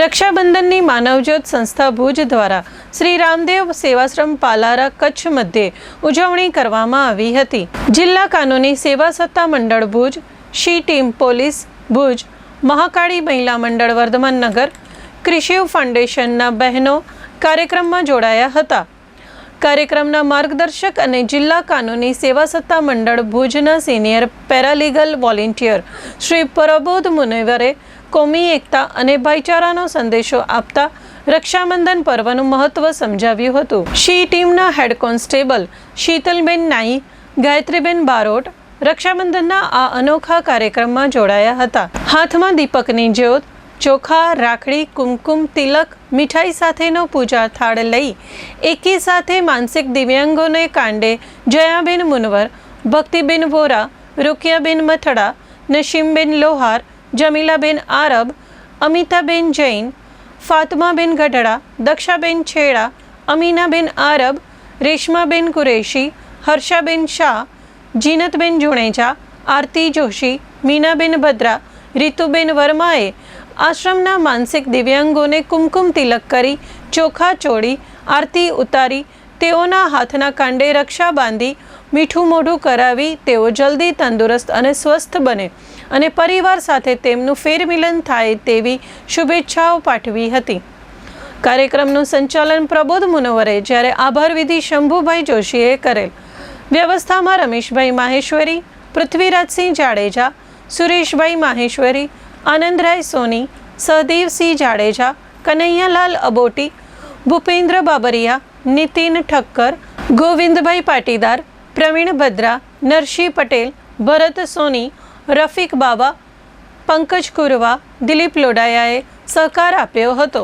રક્ષાબંધનની માનવજ્યોત સંસ્થા ભુજ દ્વારા શ્રી રામદેવ સેવાશ્રમ પાલારા કચ્છ મધ્યે ઉજવણી કરવામાં આવી હતી. જિલ્લા કાનૂની સેવા સત્તા મંડળ Bhuj, she team police Bhuj, Mahakali મહિલા મંડળ વર્ધમાન નગર ક્રિશિવ ફાઉન્ડેશનના બહેનો કાર્યક્રમમાં જોડાયા હતા. કાર્યક્રમના માર્ગદર્શક અને જિલ્લા કાનૂની સેવા સત્તા મંડળ ભુજના senior paralegal volunteer Shri Prabodh મુનિવરે કોમી, એકતા અને ભાઈચારાનો સંદેશો આપતા રક્ષાબંધન પર્વનું મહત્વ સમજાવ્યું હતું. શી ટીમના હેડ કોન્સ્ટેબલ શીતલબેન નાઈ, ગાયત્રીબેન બારોટ રક્ષાબંધનના આ અનોખા કાર્યક્રમમાં જોડાયા હતા. હાથમાં દીપકની જ્યોત ચોખા, રાખડી, કુમકુમ, તિલક, મીઠાઈ સાથેનો પૂજા થાળ લઈ એકી સાથે માનસિક દિવ્યાંગોને કાંડે જયાબેન મુનવર, ભક્તિબેન વોરા, રૂકિયાબેન મથડા, નસીમબેન લોહાર, જમીલાબેન આરબ, અમિતાબેન જૈન, ફાતમાબેન ગઢડા, દક્ષાબેન છેડા, અમીનાબેન આરબ, રેશમાબેન કુરેશી, હર્ષાબેન શાહ, જીનતબેન જુણેજા, આરતી જોશી, મીનાબેન ભદ્રા, રીતુબેન વર્માએ આશ્રમના માનસિક દિવ્યાંગોને કુમકુમ તિલક કરી, ચોખા ચોળી, આરતી ઉતારી, તેઓના હાથના કાંડે રક્ષા બાંધી, મીઠું મોઢું કરાવી, તેઓ જલ્દી તંદુરસ્ત અને સ્વસ્થ બને અને પરિવાર સાથે તેમનું ફેરમિલન થાય તેવી શુભેચ્છાઓ પાઠવી હતી. કાર્યક્રમનું સંચાલન પ્રબોધ મુનવરે જ્યારે આભાર વિધિ શંભુભાઈ જોશીએ કરેલ. વ્યવસ્થામાં રમેશભાઈ માહેશ્વરી, પૃથ્વીરાજસિંહ જાડેજા, સુરેશભાઈ માહેશ્વરી આનંદરાય સોની સહદેવસિંહ જાડેજા, કનૈયાલાલ અબોટી, ભૂપેન્દ્ર બાબરિયા, નીતિન ઠક્કર, ગોવિંદભાઈ પાટીદાર, પ્રવીણ ભદ્રા, નરસિંહ પટેલ, ભરત સોની, રફીક બાબા પંકજ કુરવા, દિલીપ લોડાયાએ સહકાર આપ્યો હતો.